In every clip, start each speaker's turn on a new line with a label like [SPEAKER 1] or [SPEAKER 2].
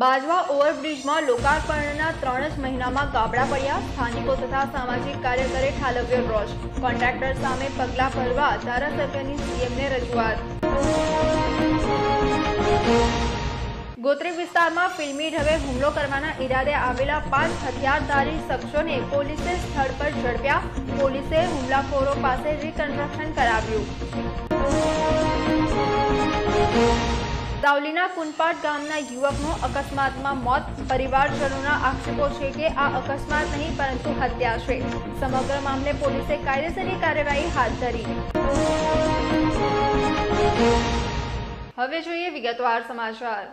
[SPEAKER 1] બાજવા ઓવરબ્રિજમાં લોકાર્પણના ત્રણ જ મહિનામાં ગાબડા પડ્યા. સ્થાનિકો તથા સામાજિક કાર્યકરે ઠાલવ્યો રોષ. કોન્ટ્રાક્ટર સામે પગલાં ભરવા ધારાસભ્યની સીએમને રજૂઆત. ગોત્રી વિસ્તારમાં ફિલ્મી ઢબે હુમલો કરવાના ઈરાદે આવેલા પાંચ હથિયારધારી શખ્સોને પોલીસે સ્થળ પર ઝડપ્યા. પોલીસે હુમલાખોરો પાસે રિકન્સ્ટ્રક્શન કરાવ્યું. દાવલીના કુનપાટ ગામના યુવકનું અકસ્માતમાં મોત. પરિવારજનોના આક્ષેપો છે કે આ અકસ્માત નહીં, પરંતુ હત્યા છે. સમગ્ર મામલે પોલીસે કાયદેસરની કાર્યવાહી હાથ ધરી. હવે જોઈએ વિગતવાર સમાચાર.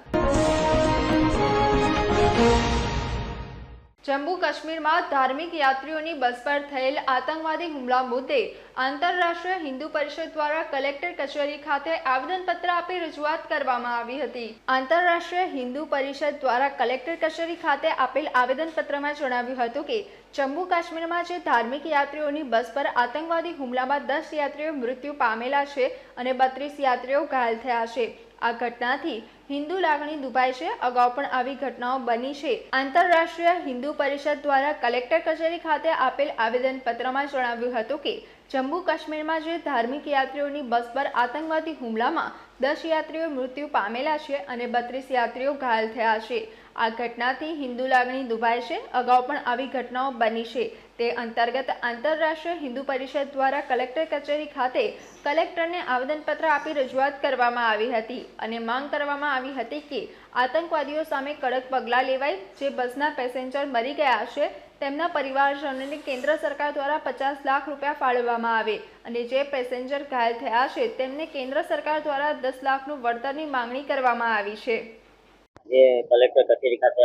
[SPEAKER 1] જમ્મુ કાશ્મીરમાં ધાર્મિક યાત્રીઓની બસ પર થયેલ આતંકવાદી હુમલા મુદ્દે આંતરરાષ્ટ્રીય હિન્દુ પરિષદ દ્વારા કલેક્ટર કચેરી ખાતે આવેદનપત્ર આપી રજૂઆત કરવામાં આવી હતી. આંતરરાષ્ટ્રીય હિન્દુ પરિષદ દ્વારા કલેક્ટર કચેરી ખાતે આપેલ આવેદનપત્રમાં જણાવ્યું હતું કે, જમ્મુ કાશ્મીરમાં જે ધાર્મિક યાત્રીઓની બસ પર આતંકવાદી હુમલામાં દસ યાત્રીઓ મૃત્યુ પામેલા છે અને બત્રીસ યાત્રીઓ ઘાયલ થયા છે. આ ઘટનાથી હિન્દુ લાગણી દુભાય છે. અગાઉ પણ આવી ઘટનાઓ બની છે. આંતરરાષ્ટ્રીય હિન્દુ પરિષદ દ્વારા કલેક્ટર કચેરી ખાતે આપેલ આવેદનપત્રમાં જણાવ્યું હતું કે, જમ્મુ કાશ્મીરમાં જે ધાર્મિક યાત્રીઓની બસ પર આતંકવાદી હુમલામાં દસ યાત્રીઓ મૃત્યુ પામેલા છે અને બત્રીસ યાત્રીઓ ઘાયલ થયા છે. આ ઘટનાથી હિન્દુ લાગણી દુભાય છે. અગાઉ પણ આવી ઘટનાઓ બની છે. તે અંતર્ગત આંતરરાષ્ટ્રીય હિન્દુ પરિષદ દ્વારા કલેક્ટર કચેરી ખાતે કલેક્ટરને આવેદનપત્ર આપી રજૂઆત કરવામાં આવી હતી અને માંગ કરવામાં આવી હતી કે આતંકવાદીઓ સામે કડક પગલાં લેવાય, જે બસના પેસેન્જર મરી ગયા છે તેમના પરિવારજનોને કેન્દ્ર સરકાર દ્વારા પચાસ લાખ રૂપિયા ફાળવવામાં આવે અને જે પેસેન્જર ઘાયલ થયા છે, તેમને કેન્દ્ર સરકાર દ્વારા દસ લાખનું વળતરની માંગણી કરવામાં આવી છે
[SPEAKER 2] જે કલેક્ટર કચેરી ખાતે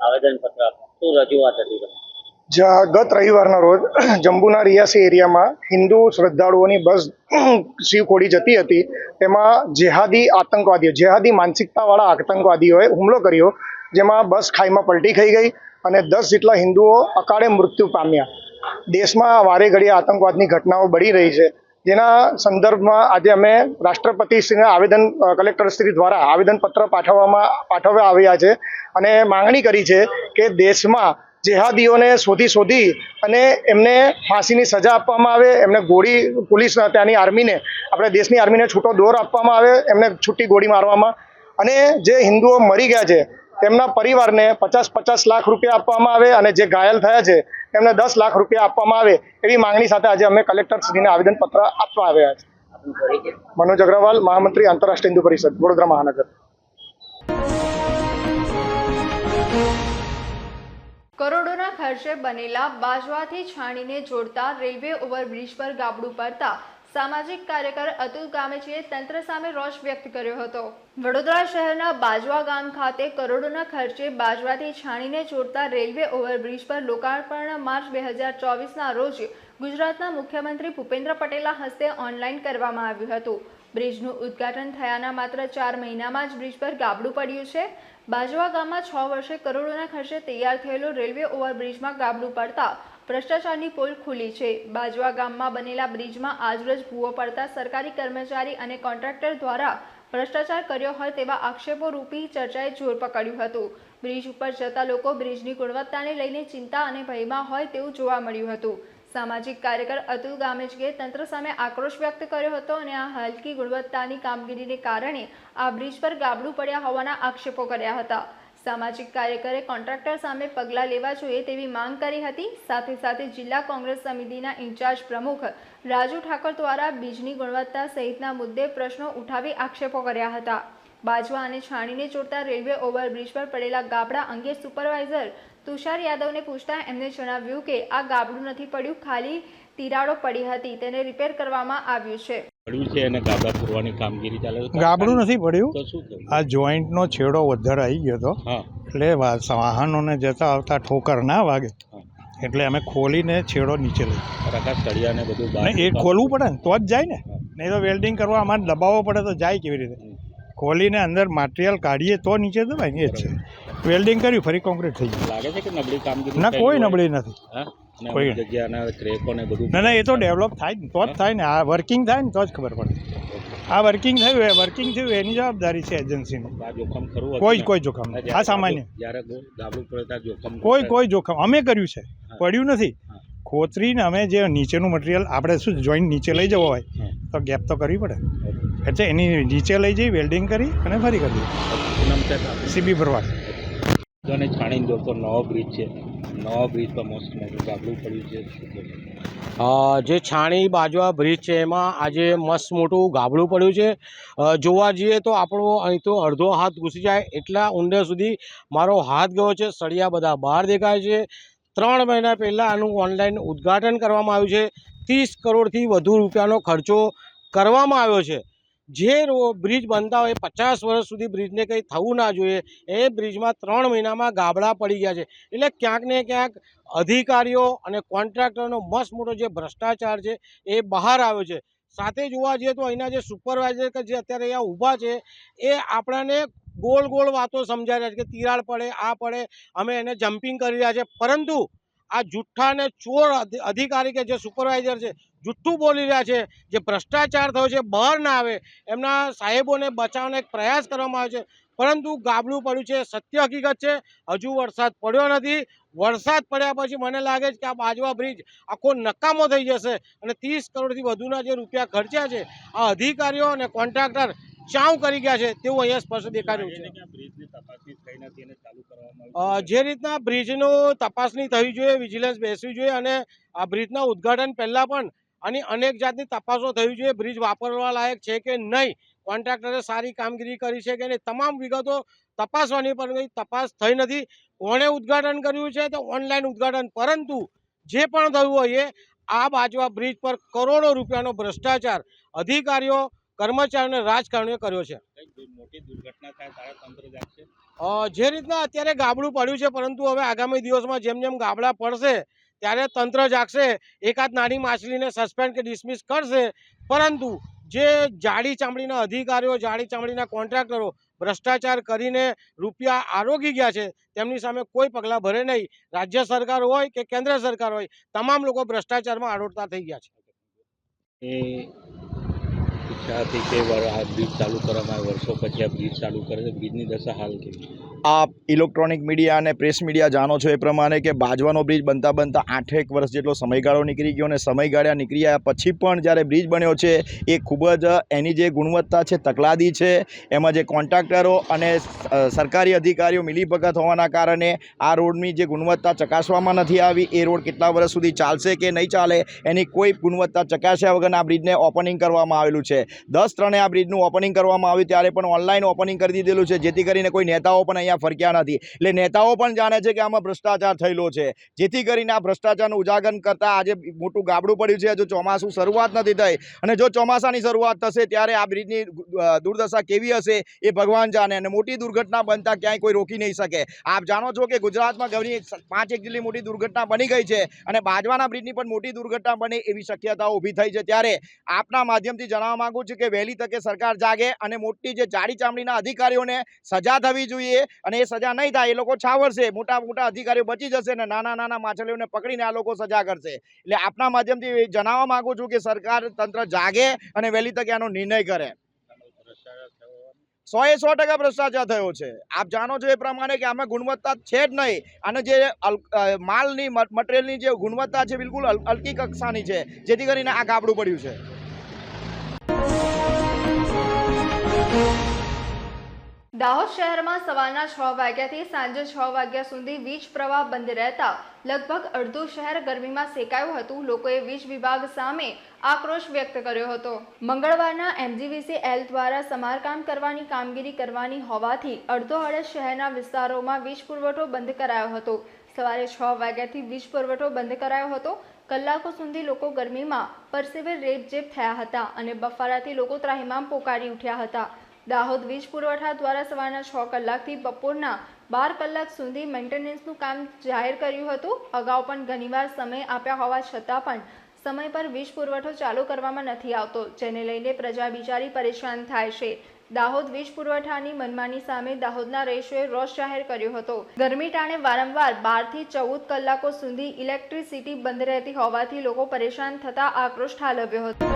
[SPEAKER 2] આવેદનપત્ર શું રજૂઆત હતી?
[SPEAKER 3] જ્યાં ગત રવિવારના રોજ જંબુના રિયાસી એરિયામાં હિન્દુ શ્રદ્ધાળુઓની બસ શિવખોડી જતી હતી. તેમાં જેહાદી આતંકવાદીઓ, જેહાદી માનસિકતાવાળા આતંકવાદીઓએ હુમલો કર્યો, જેમાં બસ ખાઈમાં પલટી ખાઈ ગઈ અને દસ જેટલા હિન્દુઓ અકાળે મૃત્યુ પામ્યા. દેશમાં વારે ઘડીએ આતંકવાદની ઘટનાઓ બળી રહી છે. જેના સંદર્ભમાં આજે અમે રાષ્ટ્રપતિશ્રીને આવેદન કલેક્ટરશ્રી દ્વારા આવેદનપત્ર પાઠવવામાં, પાઠવવા આવ્યા છે અને માંગણી કરી છે કે દેશમાં જેહાદીઓને શોધી શોધી અને એમને ફાંસીની સજા આપવામાં આવે, એમને ગોળી પોલીસ ત્યાંની આર્મીને, આપણે દેશની આર્મીને છૂટો દોર આપવામાં આવે, એમને છૂટી ગોળી મારવામાં. અને જે હિન્દુઓ મરી ગયા છે, તેમના પરિવારને પચાસ પચાસ લાખ રૂપિયા આપવામાં આવે અને જે ઘાયલ થયા છે, તેમને દસ લાખ રૂપિયા આપવામાં આવે, એવી માંગણી સાથે આજે અમે કલેક્ટર સુધીને આવેદનપત્ર આપવા આવ્યા છે. મનોજ અગ્રવાલ, મહામંત્રી આંતરરાષ્ટ્રીય હિન્દુ પરિષદ, વડોદરા મહાનગર.
[SPEAKER 1] કરોડોના ખર્ચે બનેલા બાજવાથી છાણીને જોડતા રેલવે ઓવરબ્રિજ પર ગાબડું પડતા સામાજિક કાર્યકર અતુલ ગામેચીએ તંત્ર સામે રોષ વ્યક્ત કર્યો હતો. વડોદરા શહેરના બાજવા ગામ ખાતે કરોડોના ખર્ચે બાજવાથી છાણીને જોડતા રેલવે ઓવરબ્રિજ પર લોકાર્પણ માર્ચ બે હજાર ચોવીસના રોજ ગુજરાતના મુખ્યમંત્રી ભૂપેન્દ્ર પટેલના હસ્તે ઓનલાઈન કરવામાં આવ્યું હતું. બ્રિજનું ઉદ્ઘાટન થયાના માત્ર ચાર મહિનામાં જ બ્રિજ પર ગાબડું પડ્યું છે. બાજવા ગામમાં છ વર્ષે કરોડોના ખર્ચે તૈયાર થયેલો રેલવે ઓવરબ્રિજમાં ગાબડું પડતા ભ્રષ્ટાચારની પોલ ખુલી છે. બાજવા ગામમાં બનેલા બ્રિજમાં આજરોજ ભૂવો પડતા સરકારી કર્મચારી અને કોન્ટ્રાક્ટર દ્વારા ભ્રષ્ટાચાર કર્યો હોય તેવા આક્ષેપો રૂપી ચર્ચાએ જોર પકડ્યું હતું. બ્રિજ ઉપર જતા લોકો બ્રિજની ગુણવત્તાને લઈને ચિંતા અને ભયમાં હોય તેવું જોવા મળ્યું હતું. સામાજિક કાર્યકર અતુલ ગામેજકે તંત્ર સામે આક્રોશ વ્યક્ત કર્યો હતો અને આ હલકી ગુણવત્તાની કામગીરીને કારણે આ બ્રિજ પર ગાબડું પડ્યા હોવાના આક્ષેપો કર્યા હતા. સામાજિક કાર્યકરે કોન્ટ્રાક્ટર સામે પગલાં લેવા જોઈએ તેવી માંગ કરી હતી. સાથે સાથે જિલ્લા કોંગ્રેસ સમિતિના ઇન્ચાર્જ પ્રમુખ રાજુ ઠાકોર દ્વારા બીજની ગુણવત્તા સહિતના મુદ્દે પ્રશ્નો ઉઠાવી આક્ષેપો કર્યા હતા. બાજવા અને છાણીને જોડતા રેલવે ઓવરબ્રિજ પર પડેલા ગાબડા અંગે સુપરવાઇઝર તુષાર યાદવને પૂછતા એમને જણાવ્યું કે આ ગાબડું નથી પડ્યું ખાલી તિરાડો પડી હતી તેને રિપેર કરવામાં આવ્યું છે.
[SPEAKER 4] પડ્યું છે અને ગાબડા પૂરવાની કામગીરી ચાલે છે.
[SPEAKER 5] ગાબડું નથી પડ્યું.
[SPEAKER 4] તો શું થયું
[SPEAKER 5] આ જોઈન્ટનો છેડો વધારે આવી ગયો હતો એટલે વાહનોને જતા આવતા ઠોકર ના વાગે. એટલે અમે ખોલીને છેડો નીચે લઈ.
[SPEAKER 4] બધું
[SPEAKER 5] એ ખોલવું પડે ને તો જ જાય ને. નહીં તો વેલ્ડિંગ કરવા અમારે દબાવવો પડે તો જાય કેવી રીતે? ખોલીને અંદર મટીરિયલ કાઢીએ તો નીચે દબાય ને એ જ છે. વેલ્ડિંગ કર્યું ફરી કોન્ક્રીટ થઈ ગયું.
[SPEAKER 4] લાગે છે કે નબળી કામગીરી
[SPEAKER 5] ના કોઈ નબળી નથી. કોઈ
[SPEAKER 4] જગ્યાના ક્રેકો ને બધું
[SPEAKER 5] ના ના એ તો ડેવલપ થાય ને તો જ થાય ને આ વર્કિંગ થાય ને તો જ ખબર પડે. આ વર્કિંગ થયું વર્કિંગ થયું એની જવાબદારી છે એજન્સીની કોઈ કોઈ જોખમ આ સામાન્ય. કોઈ કોઈ જોખમ. અમે કર્યું છે. પડ્યું નથી. ખોતરીને અમે જે નીચેનું મટીરિયલ આપણે શું જોઈન્ટ નીચે લઈ જવો હોય તો ગેપ તો કરવી પડે. એટલે એની નીચે લઈ જઈ વેલ્ડિંગ કરી અને ફરી કરી? સીબી ભરવાડ
[SPEAKER 4] અને છાણીને દોસ્તો નવો બ્રિજ છે. નવો બ્રિજ પર મસ્ત મોટું ગાબડું પડ્યું છે.
[SPEAKER 6] જે છાણી બાજવા બ્રિજ છે, એમાં આજે મસ્ત મોટું ગાબડું પડ્યું છે. જોવા જઈએ તો આપણો અહીં તો અડધો હાથ ઘૂસી જાય એટલા ઊંડે સુધી મારો હાથ ગયો છે. સળિયા બધા બહાર દેખાય છે. ત્રણ મહિના પહેલાં આનું ઓનલાઈન ઉદ્ઘાટન કરવામાં આવ્યું છે. ત્રીસ કરોડથી વધુ રૂપિયાનો ખર્ચો કરવામાં આવ્યો છે. જે બ્રિજ બનતા હોય, પચાસ વર્ષ સુધી બ્રિજને કંઈ થવું ના જોઈએ, એ બ્રિજમાં ત્રણ મહિનામાં ગાબડા પડી ગયા છે. એટલે ક્યાંક ને ક્યાંક અધિકારીઓ અને કોન્ટ્રાક્ટરનો મસ્ત મોટો જે ભ્રષ્ટાચાર છે, એ બહાર આવ્યો છે. સાથે જોવા જઈએ તો અહીંના જે સુપરવાઇઝર કે જે અત્યારે અહીંયા ઊભા છે, એ આપણાને ગોળ ગોળ વાતો સમજાવી રહ્યા છે કે તિરાડ પડે, આ પડે, અમે એને જમ્પિંગ કરી રહ્યા છે. પરંતુ આ જુઠ્ઠાને ચોર અધિકારી કે જે સુપરવાઇઝર છે, જુઠ્ઠું બોલી રહ્યા છે, જે ભ્રષ્ટાચાર થયો છે, બહાર ના આવે, એમના સાહેબોને બચાવવાનો એક પ્રયાસ કરવામાં આવ્યો છે. પરંતુ ગાબડું પડ્યું છે, સત્ય હકીકત છે, હજુ વરસાદ પડ્યો નથી. વરસાદ પડ્યા પછી મને લાગે છે કે આ બાજવા બ્રિજ આખો નકામો થઈ જશે અને ત્રીસ કરોડથી વધુના જે રૂપિયા ખર્ચ્યા છે, આ અધિકારીઓ અને કોન્ટ્રાક્ટર ચાવ કરી ગયા છે તેવું અહીંયા સ્પષ્ટ દેખાઈ રહ્યું છે. જે રીતના બ્રિજનો તપાસણી થવી જોઈએ વિજિલન્સ બેસવી જોઈએ અને આ બ્રિજના ઉદ્ઘાટન પહેલાં પણ આની અનેક જાતની તપાસો થવી જોઈએ બ્રિજ વાપરવા લાયક છે કે નહીં કોન્ટ્રાક્ટરે સારી કામગીરી કરી છે કે નહીં તમામ વિગતો તપાસવાની પણ કંઈ તપાસ થઈ નથી. કોણે ઉદ્ઘાટન કર્યું છે તો ઓનલાઈન ઉદ્ઘાટન પરંતુ જે પણ થયું હોય આ બાજવા બ્રિજ પર કરોડો રૂપિયાનો ભ્રષ્ટાચાર અધિકારીઓ કર્મચારીઓ અને રાજકારણીઓ કર્યો છે.
[SPEAKER 4] કંઈક મોટી દુર્ઘટના થાય ત્યારે તંત્ર જાગશે?
[SPEAKER 6] અ, જે રીતના અત્યારે ગાબડું પડ્યું છે પરંતુ હવે આગામી દિવસમાં જેમ જેમ ગાબડા પડશે ત્યારે તંત્ર જાગશે એકાદ નાની માછલીને સસ્પેન્ડ કે ડિસમિસ કરશે. પરંતુ જે જાડી ચામડીના અધિકારીઓ જાડી ચામડીના કોન્ટ્રાક્ટરો ભ્રષ્ટાચાર કરીને રૂપિયા આરોગી ગયા છે તેમની સામે કોઈ પગલાં ભરે નહીં. રાજ્ય સરકાર હોય કે કેન્દ્ર સરકાર હોય તમામ લોકો ભ્રષ્ટાચારમાં આડોડતા થઈ ગયા છે.
[SPEAKER 4] કે વર- આ બ્રિજ ચાલુ કરવામાં વર્ષો પછી આ બ્રિજ ચાલુ કરે છે. બ્રિજની દશા હાલ કેવી
[SPEAKER 7] આપ ઇલેક્ટ્રોનિક મીડિયા અને પ્રેસ મીડિયા જાણો છો એ પ્રમાણે કે બાજવાનો બ્રિજ બનતા બનતા આઠેક વર્ષ જેટલો સમયગાળો નીકળી ગયો અને સમયગાળા નીકળ્યા પછી પણ જ્યારે બ્રિજ બન્યો છે, એ ખૂબ જ એની જે ગુણવત્તા છે, તકલાદી છે, એમાં જે કોન્ટ્રાક્ટરો અને સરકારી અધિકારીઓ મિલીભગત હોવાના કારણે આ રોડની જે ગુણવત્તા ચકાસવામાં નથી આવી, એ રોડ કેટલા વર્ષ સુધી ચાલશે કે નહીં ચાલે, એની કોઈ ગુણવત્તા ચકાસ્યા વગર આ બ્રિજને ઓપનિંગ કરવામાં આવેલું છે. દસ ત્રણે આ બ્રિજનું ઓપનિંગ કરવામાં આવ્યું, ત્યારે પણ ઓનલાઈન ઓપનિંગ કરી દીધેલું છે, જેથી કરીને કોઈ નેતાઓ પણ અહીંયા ફરક્યા નથી. એટલે નેતાઓ પણ જાણે છે કે આમાં ભ્રષ્ટાચાર થયેલો છે. જેથી કરીને આ ભ્રષ્ટાચારનું ઉજાગર કરતાં આજે મોટું ગાબડું પડ્યું છે. હજુ ચોમાસું શરૂઆત નથી થઈ. અને જો ચોમાસાની શરૂઆત થશે ત્યારે આ બ્રિજની દુર્દશા કેવી હશે એ ભગવાન જાણે. અને મોટી દુર્ઘટના બનતા ક્યાંય કોઈ રોકી નહીં શકે. આપ જાણો છો કે ગુજરાતમાં ઘણી પાંચ એક જેટલી મોટી દુર્ઘટના બની ગઈ છે. અને બાજવાના બ્રિજની પણ મોટી દુર્ઘટના બને એવી શક્યતાઓ ઊભી થઈ છે. ત્યારે આપના માધ્યમથી જણાવવા માંગુ છું કે વહેલી તકે સરકાર જાગે અને મોટી જે જાડી ચામડીના અધિકારીઓને સજા થવી જોઈએ. અને એ સજા નહીં થાય, એ લોકો છાવરશે, મોટા મોટા અધિકારીઓ બચી જશે અને નાના નાના માછલીઓને પકડીને આ લોકો સજા કરશે. એટલે આપના માધ્યમથી જણાવવા માંગુ છું કે સરકાર તંત્ર જાગે અને વહેલી તકે આનો નિર્ણય કરે. સો એ સો ટકા ભ્રષ્ટાચાર થયો છે. આપ જાણો છો એ પ્રમાણે કે આમાં ગુણવત્તા છે જ નહીં. અને જે માલની મટ- મટીરિયલની જે ગુણવત્તા છે બિલકુલ હલ- હલકી કક્ષાની છે, જેથી કરીને આ ગાબડું પડ્યું છે.
[SPEAKER 1] દાહોદ શહેરમાં સવારના છ વાગ્યાથી સાંજે છ વાગ્યા સુધી વીજ પ્રવાહ બંધ રહેતા લગભગ અડધું શહેર ગરમીમાં શેકાયું હતું. લોકોએ વીજ વિભાગ સામે આક્રોશ વ્યક્ત કર્યો હતો. મંગળવારના એમજીવીસી એલ દ્વારા સમારકામ કરવાની કામગીરી કરવાની હોવાથી અડધો અડધ શહેરના વિસ્તારોમાં વીજ પુરવઠો બંધ કરાયો હતો. સવારે છ વાગ્યાથી વીજ પુરવઠો બંધ કરાયો હતો. કલાકો સુધી લોકો ગરમીમાં પરસેવે રેબઝેબ થયા હતા અને બફારાથી લોકો ત્રાહિમામ પોકારી ઉઠ્યા હતા. દાહોદ વીજ પુરવઠા દ્વારા સવારના છ કલાકથી બપોરના બાર કલાક સુધી મેન્ટેનન્સનું કામ જાહેર કર્યું હતું. અગાઉ પણ ઘણીવાર સમય આપ્યા હોવા છતાં પણ સમય પર વીજ પુરવઠો ચાલુ કરવામાં નથી આવતો, જેને લઈને પ્રજા બિચારી પરેશાન થાય છે. દાહોદ વીજ પુરવઠાની મનમાની સામે દાહોદના રહીશોએ રોષ જાહેર કર્યો હતો. ગરમી ટાણે વારંવાર બારથી ચૌદ કલાકો સુધી ઇલેક્ટ્રિસિટી બંધ રહેતી હોવાથી લોકો પરેશાન થતા આક્રોશ ઠાલવ્યો હતો.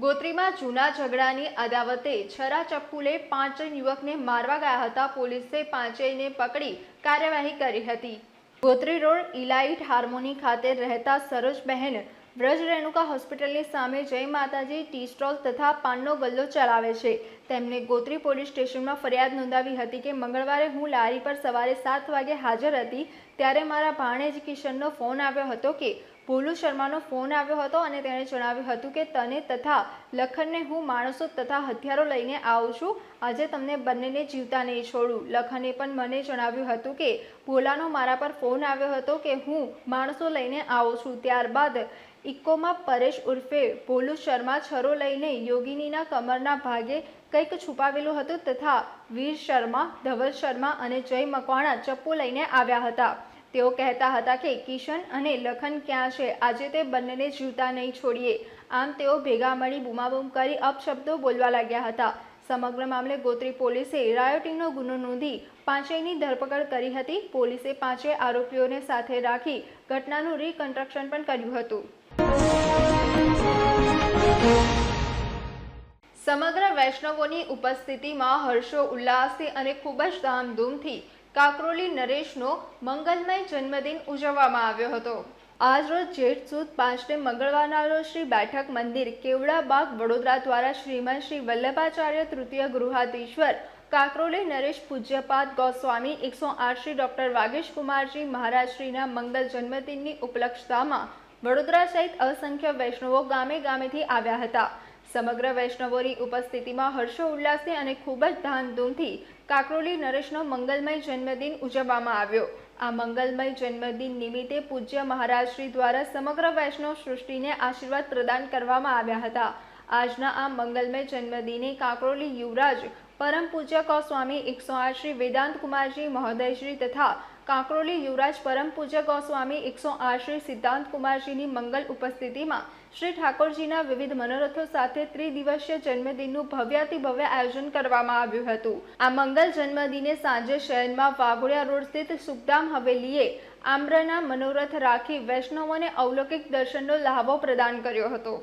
[SPEAKER 1] ગોત્રીમાં જૂના ઝઘડાની અદાવતે છરા ચપ્પુલે પાંચ યુવકને મારવા ગયા હતા. પોલીસે પાંચેયને પકડી કાર્યવાહી કરી હતી. ગોત્રી રોડ ઇલાઇટ હાર્મોની ખાતે રહેતા સરોજબહેન વ્રજ રેણુકા હોસ્પિટલની સામે જય માતાજી ટી સ્ટોલ તથા પાનનો ગલ્લો ચલાવે છે. તેમણે ગોત્રી પોલીસ સ્ટેશનમાં ફરિયાદ નોંધાવી હતી કે મંગળવારે હું લારી પર સવારે સાત વાગે હાજર હતી, ત્યારે મારા ભાણેજ કિશનનો ફોન આવ્યો હતો કે ભોલુ શર્માનો ફોન આવ્યો હતો અને તેણે જણાવ્યું હતું કે તને તથા લખનને હું માણસો તથા હથિયારો લઈને આવું છું. આજે તમને બંનેને જીવતા નહીં છોડું. લખને પણ મને જણાવ્યું હતું કે ભોલાનો મારા પર ફોન આવ્યો હતો કે હું માણસો લઈને આવું છું. ત્યારબાદ ઇકોમાં પરેશ ઉર્ફે ભોલુ શર્મા છરો લઈને યોગિનીના કમરના ભાગે કંઈક છુપાવેલું હતું તથા વીર શર્મા, ધવલ શર્મા અને જય મકવાણા ચપ્પુ લઈને આવ્યા હતા. તેઓ કહેતા હતા કે કિશન અને લખન ક્યાં છે? આજે તે બંનેને જીવતા નહીં છોડીએ. આમ તેઓ ભેગા મળી બૂમાબૂમ કરી અપશબ્દો બોલવા લાગ્યા હતા. સમગ્ર મામલે ગોત્રી પોલીસે રાયોટિંગનો ગુનો નોંધી પાંચેયની ધરપકડ કરી હતી. પોલીસે પાંચેય આરોપીઓને સાથે રાખી ઘટનાનું રીકન્સ્ટ્રક્શન પણ કર્યું હતું. સમગ્ર વૈષ્ણવોની ઉપસ્થિતિમાં હર્ષો, ઉલ્લાસથી અને ખૂબ જ ધામધૂમથી કાકરોલી નરેશનો મંગલમય જન્મદિન ઉજવવામાં આવ્યો હતો. આજરોજ જેઠ સુદ પાંચને મંગળવારના રોજ શ્રી બેઠક મંદિર કેવડા બાગ વડોદરા દ્વારા શ્રીમંત શ્રી વલ્લભાચાર્ય તૃતીય ગૃહાધીશ્વર કાકરોલી નરેશ પૂજ્યપાદ ગોસ્વામી એકસો આઠ શ્રી ડૉક્ટર વાગેશ કુમારજી મહારાજશ્રીના મંગલ જન્મદિનની ઉપલક્ષતામાં વડોદરા સહિત અસંખ્ય વૈષ્ણવો ગામે ગામેથી આવ્યા હતા. સમગ્ર વૈષ્ણવોની ઉપસ્થિતિમાં હર્ષો ઉલ્લાસથી અને ખૂબ જ ધામધૂમથી કાકરોલી નરેશનો મંગલમય જન્મદિન ઉજવવામાં આવ્યો. આ મંગલમય જન્મદિન નિમિત્તે પૂજ્ય મહારાજશ્રી દ્વારા સમગ્ર વૈષ્ણવ સૃષ્ટિને આશીર્વાદ પ્રદાન કરવામાં આવ્યા હતા. આજના આ મંગલમય જન્મદિને કાકરોલી યુવરાજ પરમ પૂજ્ય ગોસ્વામી એકસો આઠ શ્રી વેદાંત કુમારજી મહોદયશ્રી તથા કાંકરોલી યુવરાજ પરમ પૂજ્ય ગોસ્વામી એકસો આઠ શ્રી સિદ્ધાંત કુમારજીની મંગલ ઉપસ્થિતિમાં શ્રી ઠાકોરજીના વિવિધ મનોરથો સાથે ત્રિદિવસીય જન્મદિનનું ભવ્યાતિ ભવ્ય આયોજન કરવામાં આવ્યું હતું. આ મંગલ જન્મદિને સાંજે શહેરમાં વાઘોડિયા રોડ સ્થિત સુખધામ હવેલીએ આમ્રના મનોરથ રાખી વૈષ્ણવોને અવલૌકિક દર્શનનો લાહવો પ્રદાન કર્યો હતો.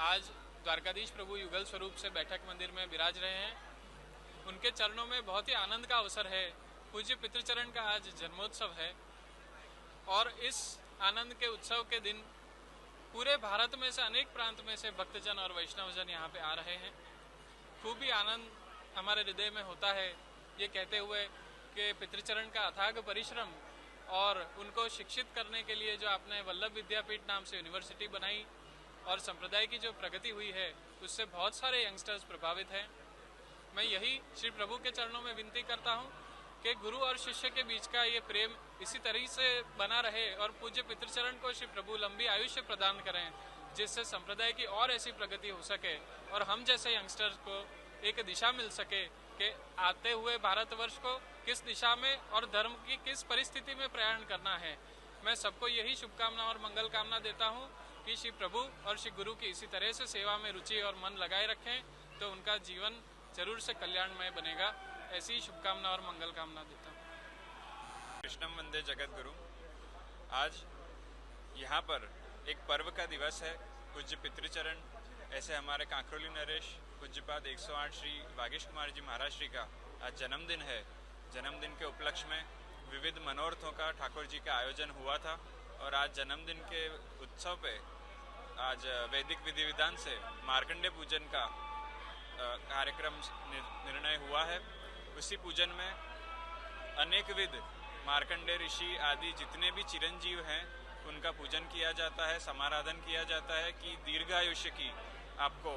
[SPEAKER 8] આજ द्वारकाधीश प्रभु युगल स्वरूप से बैठक मंदिर में विराज रहे हैं। उनके चरणों में बहुत ही आनंद का अवसर है। पूज्य पितृचरण का आज जन्मोत्सव है। और इस आनंद के उत्सव के दिन पूरे भारत में से अनेक प्रांत में से भक्तजन और वैष्णवजन यहाँ पे आ रहे हैं। खूब ही आनंद हमारे हृदय में होता है। ये कहते हुए कि पितृचरण का अथाग परिश्रम और उनको शिक्षित करने के लिए जो आपने वल्लभ विद्यापीठ नाम से यूनिवर्सिटी बनाई और संप्रदाय की जो प्रगति हुई है, उससे बहुत सारे यंगस्टर्स प्रभावित हैं। मैं यही श्री प्रभु के चरणों में विनती करता हूँ कि गुरु और शिष्य के बीच का ये प्रेम इसी तरह से बना रहे और पूज्य पितृचरण को श्री प्रभु लंबी आयुष्य प्रदान करें, जिससे संप्रदाय की और ऐसी प्रगति हो सके और हम जैसे यंगस्टर्स को एक दिशा मिल सके कि आते हुए भारतवर्ष को किस दिशा में और धर्म की किस परिस्थिति में प्रयाण करना है। मैं सबको यही शुभकामना और मंगल कामना देता हूँ कि श्री प्रभु और श्री गुरु की इसी तरह से सेवा में रुचि और मन लगाए रखें तो उनका जीवन ज़रूर से कल्याणमय बनेगा। ऐसी शुभकामना और मंगल कामना देता हूँ।
[SPEAKER 9] कृष्णम वंदे जगत गुरु। आज यहाँ पर एक पर्व का दिवस है, पूज्य पितृचरण। ऐसे हमारे कांकरोली नरेश, पूज्यपाद 108 श्री वागेश कुमार जी महाराज श्री का आज जन्मदिन है। जन्मदिन के उपलक्ष्य में विविध मनोरथों का ठाकुर जी का आयोजन हुआ था और आज जन्मदिन के उत्सव पे आज वैदिक विधि विधान से मार्कंडे पूजन का कार्यक्रम निर्णय हुआ है। उसी पूजन में अनेक विध मार्कंडे ऋषि आदि जितने भी चिरंजीव हैं, उनका पूजन किया जाता है, समाराधन किया जाता है कि दीर्घ आयुष्य की आपको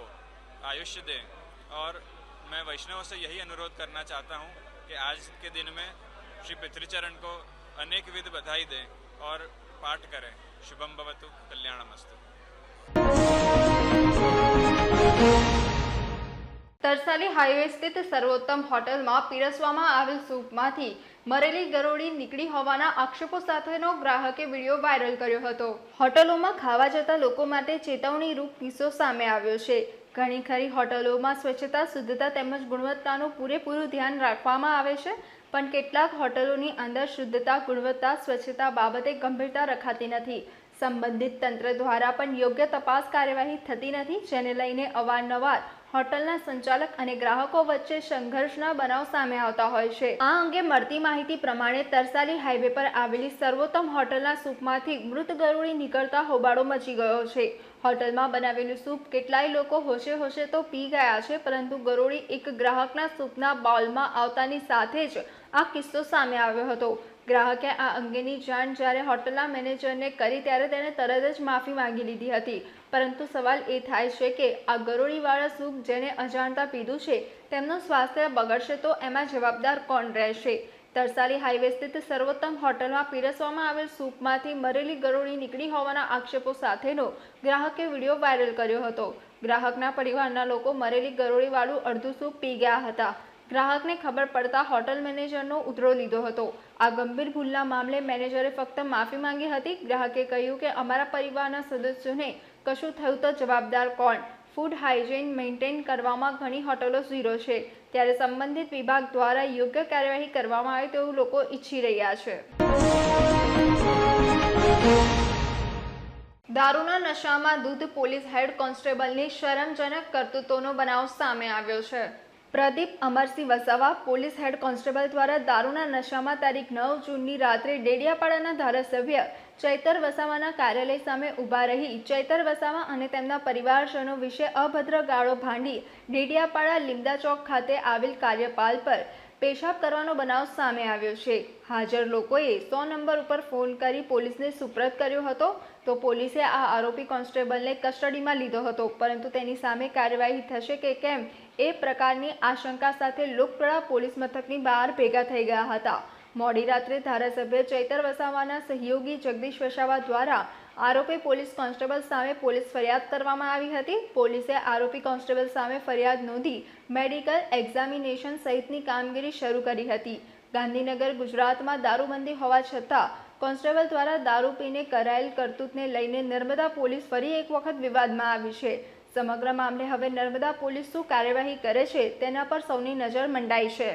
[SPEAKER 9] आयुष्य दें। और मैं वैष्णव से यही अनुरोध करना चाहता हूँ कि आज के दिन में श्री पितृचरण को अनेक विध बधाई दें और पाठ करें। शुभम भवतु, कल्याणमस्तु।
[SPEAKER 1] તરસાલી હાઈવે સ્થિત સર્વોત્તમ હોટલમાં પીરસવામાં આવેલ સૂપમાંથી મરેલી ગરોળી નીકળી હોવાના આક્ષેપો સાથેનો ગ્રાહકે વીડિયો વાયરલ કર્યો હતો. હોટલોમાં ખાવા જતા લોકો માટે ચેતવણી રૂપ કિસ્સો સામે આવ્યો છે. ઘણી ખરી હોટલોમાં સ્વચ્છતા, શુદ્ધતા તેમજ ગુણવત્તાનું પૂરેપૂરું ધ્યાન રાખવામાં આવે છે, પણ કેટલાક હોટલોની અંદર શુદ્ધતા, ગુણવત્તા, સ્વચ્છતા બાબતે ગંભીરતા રખાતી નથી. સંબંધિત તંત્ર દ્વારા પણ યોગ્ય તપાસ કાર્યવાહી થતી નથી, જેને લઈને અવારનવાર હોટલના સંચાલક અને ગ્રાહકો વચ્ચે સંઘર્ષના બનાવ સામે આવતા હોય છે. આ અંગે મળતી માહિતી પ્રમાણે તરસાલી હાઈવે પર આવેલી સર્વોત્તમ હોટલના સૂપમાંથી મૃત ગરોળી નીકળતા હોબાળો મચી ગયો છે. હોટલમાં બનાવેલું સૂપ કેટલાય લોકો હોશે હોશે તો પી ગયા છે, પરંતુ ગરોળી એક ગ્રાહકના સૂપના બાઉલમાં આવતાની સાથે જ આ કિસ્સો સામે આવ્યો હતો. ગ્રાહકે આ અંગેની જાણ જ્યારે હોટલના મેનેજરને કરી ત્યારે તેણે તરત જ માફી માંગી લીધી હતી. પરંતુ સવાલ એ થાય છે કે આ ગરોળીવાળા સૂપ જેને અજાણતા પીધું છે, તેમનું સ્વાસ્થ્ય બગડશે તો એમાં જવાબદાર કોણ રહેશે? તરસાલી હાઈવે સ્થિત સર્વોત્તમ હોટલમાં પીરસવામાં આવેલ સૂપમાંથી મરેલી ગરોળી નીકળી હોવાના આક્ષેપો સાથેનો ગ્રાહકે વીડિયો વાયરલ કર્યો હતો. ગ્રાહકના પરિવારના લોકો મરેલી ગરોળીવાળું અડધું સૂપ પી ગયા હતા. ગ્રાહકને ખબર પડતા હોટલ મેનેજરનો ઉતરો લીધો હતો. આ ગંભીર ભૂલના મામલે મેનેજરે ફક્ત માફી માંગી હતી. ગ્રાહકે કહ્યું કે અમારા પરિવારના સદસ્યોને કશું થયું તો જવાબદાર કોણ? ફૂડ હાઇજીન મેન્ટેન કરવામાં ઘણી હોટલો ઝીરો છે. ત્યારે સંબંધિત વિભાગ દ્વારા યોગ્ય કાર્યવાહી કરવામાં આવે તેવું લોકો ઈચ્છી રહ્યા છે. દારૂના નશામાં દૂધ પોલીસ હેડ કોન્સ્ટેબલની શરમજનક કરતૂતોનો બનાવ સામે આવ્યો છે. Pradeep Amarsinh Vasava police head constable દ્વારા દારૂના નશામાં તારીખ નવ જૂનની રાત્રે ડેડિયાપાડાના ધારાસભ્ય ચૈતર વસાવાના કાર્યાલય સામે ઊભા રહી ચૈતર વસાવા અને તેમના પરિવારજનો વિશે અભદ્ર ગાળો ભાંડી ડેડિયાપાડા લીમડા ચોક ખાતે આવેલ કાર્યપાલ પર પેશાબ કરવાનો બનાવ સામે આવ્યો છે. હાજર લોકોએ સો નંબર ઉપર ફોન કરી પોલીસને સુપ્રત કર્યો હતો. તો પોલીસે આ આરોપી કોન્સ્ટેબલને કસ્ટડીમાં લીધો હતો. પરંતુ તેની સામે કાર્યવાહી થશે કે કેમ એ પ્રકારની આશંકા સાથે લોકટોળા પોલીસ મથકની બહાર ભેગા થઈ ગયા હતા. મોડી રાત્રે ધારાસભ્ય ચૈતર વસાવાના સહયોગી જગદીશ વસાવા દ્વારા આરોપી પોલીસ કોન્સ્ટેબલ સામે પોલીસ ફરિયાદ કરવામાં આવી હતી. પોલીસે આરોપી કોન્સ્ટેબલ સામે ફરિયાદ નોંધી મેડિકલ એક્ઝામિનેશન સહિતની કામગીરી શરૂ કરી હતી. ગાંધીનગર, ગુજરાતમાં દારૂબંધી હોવા છતાં કોન્સ્ટેબલ દ્વારા દારૂ પીને કરાયેલ કરતૂતને લઈને નર્મદા પોલીસ ફરી એક વખત વિવાદમાં આવી છે. સમગ્ર મામલે હવે નર્મદા પોલીસ શું કાર્યવાહી કરે છે તેના પર સૌની નજર મંડાઈ છે.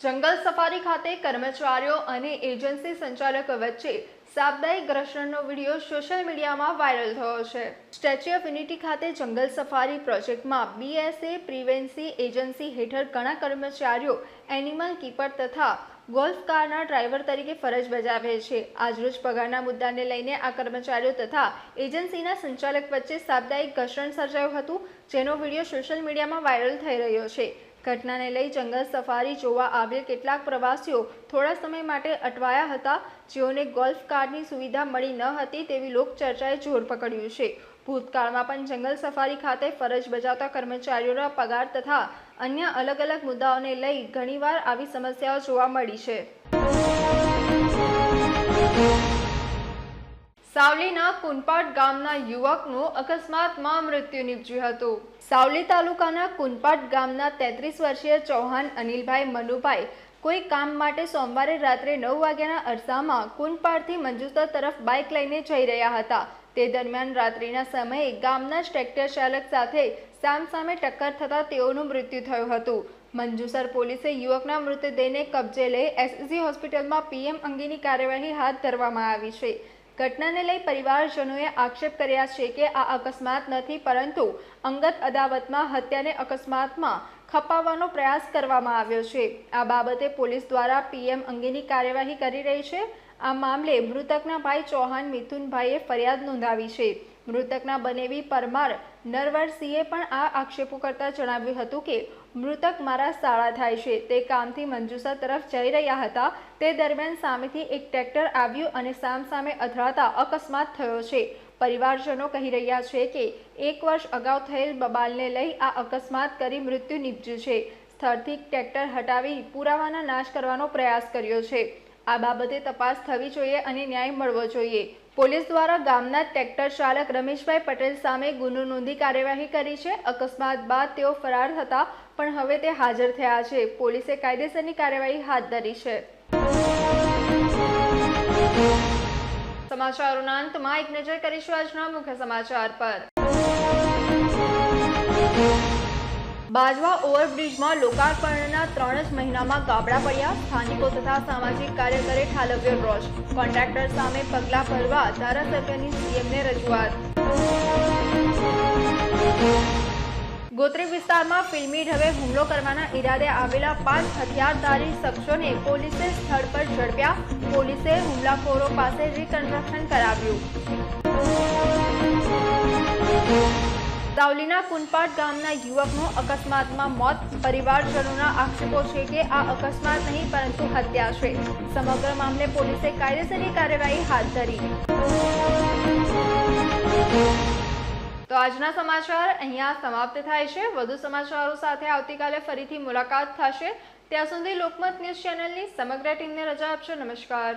[SPEAKER 1] જંગલ સફારી ખાતે કર્મચારીઓ અને એજન્સી સંચાલક વચ્ચે સાપ્તાહિક ઘર્ષણનો વીડિયો સોશિયલ મીડિયામાં વાયરલ થયો છે. સ્ટેચ્યુ ઓફ યુનિટી ખાતે જંગલ સફારી પ્રોજેક્ટમાં બીએસએ પ્રિવેન્સી એજન્સી હેઠળ ઘણા કર્મચારીઓ, એનિમલ કીપર તથા ગોલ્ફ કારના ડ્રાઈવર તરીકે ફરજ બજાવે છે. આજરોજ પગારના મુદ્દાને લઈને આ કર્મચારીઓ તથા એજન્સીના સંચાલક વચ્ચે સાપ્તાહિક ઘર્ષણ સર્જાયું હતું, જેનો વીડિયો સોશિયલ મીડિયામાં વાયરલ થઈ રહ્યો છે. ઘટનાને લઈ જંગલ સફારી જોવા આવેલ કેટલાક પ્રવાસીઓ થોડા સમય માટે અટવાયા હતા. જેઓને ગોલ્ફ કાર્ડની સુવિધા મળી ન હતી તેવી લોકચર્ચાએ જોર પકડ્યું છે. ભૂતકાળમાં પણ જંગલ સફારી ખાતે ફરજ બજાવતા કર્મચારીઓના પગાર તથા અન્ય અલગ અલગ મુદ્દાઓને લઈ ઘણીવાર આવી સમસ્યાઓ જોવા મળી છે. સાવલીના કુનપાટ ગામના યુવકનું અકસ્માતમાં મૃત્યુ નીપજ્યું હતું. સાવલી તાલુકાના કુનપાટ ગામના તેત્રીસ વર્ષીય ચૌહાણ અનિલભાઈ મનુભાઈ કોઈ કામ માટે સોમવારે રાત્રે નવ વાગ્યાના અરસામાં કુનપાડથી મંજુસર તરફ બાઇક લઈને જઈ રહ્યા હતા. તે દરમિયાન રાત્રિના સમયે ગામના જ ટ્રેક્ટર ચાલક સાથે સામસામે ટક્કર થતાં તેઓનું મૃત્યુ થયું હતું. મંજુસર પોલીસે યુવકના મૃતદેહને કબજે લઈ એસજી હોસ્પિટલમાં પીએમ અંગેની કાર્યવાહી હાથ ધરવામાં આવી છે. ઘટનાને લઈ પરિવારજનોએ આક્ષેપ કર્યા છે કે આ અકસ્માત નથી, પરંતુ અંગત અદાવતમાં હત્યાને અકસ્માતમાં ખપાવવાનો પ્રયાસ કરવામાં આવ્યો છે. આ બાબતે પોલીસ દ્વારા પીએમ અંગેની કાર્યવાહી કરી રહી છે. આ મામલે મૃતકના ભાઈ ચૌહાણ મિથુનભાઈએ ફરિયાદ નોંધાવી છે. મૃતકના બનેવી પરમાર નરવરસિંહે પણ આ આક્ષેપો કરતા જણાવ્યું હતું કે મૃતક મારા સાળા થાય છે. તે કામથી મંજુસર તરફ જઈ રહ્યા હતા. તે દરમિયાન સામેથી એક ટ્રેક્ટર આવ્યું અને સામસામે અથડાતા અકસ્માત થયો છે. પરિવારજનો કહી રહ્યા છે કે એક વર્ષ અગાઉ થયેલ બબાલને લઈ આ અકસ્માત કરી મૃત્યુ નીપજ્યું છે. સ્થળથી ટ્રેક્ટર હટાવી પુરાવાના નાશ કરવાનો પ્રયાસ કર્યો છે. આ બાબતે તપાસ થવી જોઈએ અને ન્યાય મળવો જોઈએ. પોલીસ દ્વારા ગામના ટ્રેક્ટર ચાલક રમેશભાઈ પટેલ સામે ગુનો નોંધી કાર્યવાહી કરી છે. અકસ્માત બાદ તેઓ ફરાર હતા, પણ હવે તે હાજર થયા છે. પોલીસે કાયદેસરની કાર્યવાહી હાથ ધરી છે. સમાચારોના અંતમાં એક નજર કરીશું આજના મુખ્ય સમાચાર પર. બાજવા ઓવરબ્રિજમાં લોકાર્પણના ત્રણ જ મહિનામાં ગાબડા પડ્યા. સ્થાનિકો તથા સામાજિક કાર્યકરે ઠાલવ્યો રોષ. કોન્ટ્રાક્ટર સામે પગલાં ભરવા ધારાસભ્યની સીએમને રજૂઆત. ગોત્રી વિસ્તારમાં ફિલ્મી ઢબે હુમલો કરવાના ઈરાદે આવેલા પાંચ હથિયારધારી શખ્સોને પોલીસે સ્થળ પર ઝડપ્યા. પોલીસે હુમલાખોરો પાસે રિકન્સ્ટ્રક્શન કરાવ્યું. સાવલીના કુનપાટ ગામના યુવકનું અકસ્માતમાં મોત. પરિવારજનોના આક્ષેપો છે કે આ અકસ્માત નહીં, પરંતુ હત્યા છે. સમગ્ર મામલે પોલીસે કાયદેસરની કાર્યવાહી હાથ ધરી. તો આજના સમાચાર અહીંયા સમાપ્ત થાય છે. વધુ સમાચારો સાથે આવતીકાલે ફરીથી મુલાકાત થશે. ત્યાં સુધી લોકમત ન્યૂઝ ચેનલની સમગ્ર ટીમને રજા આપશો. નમસ્કાર.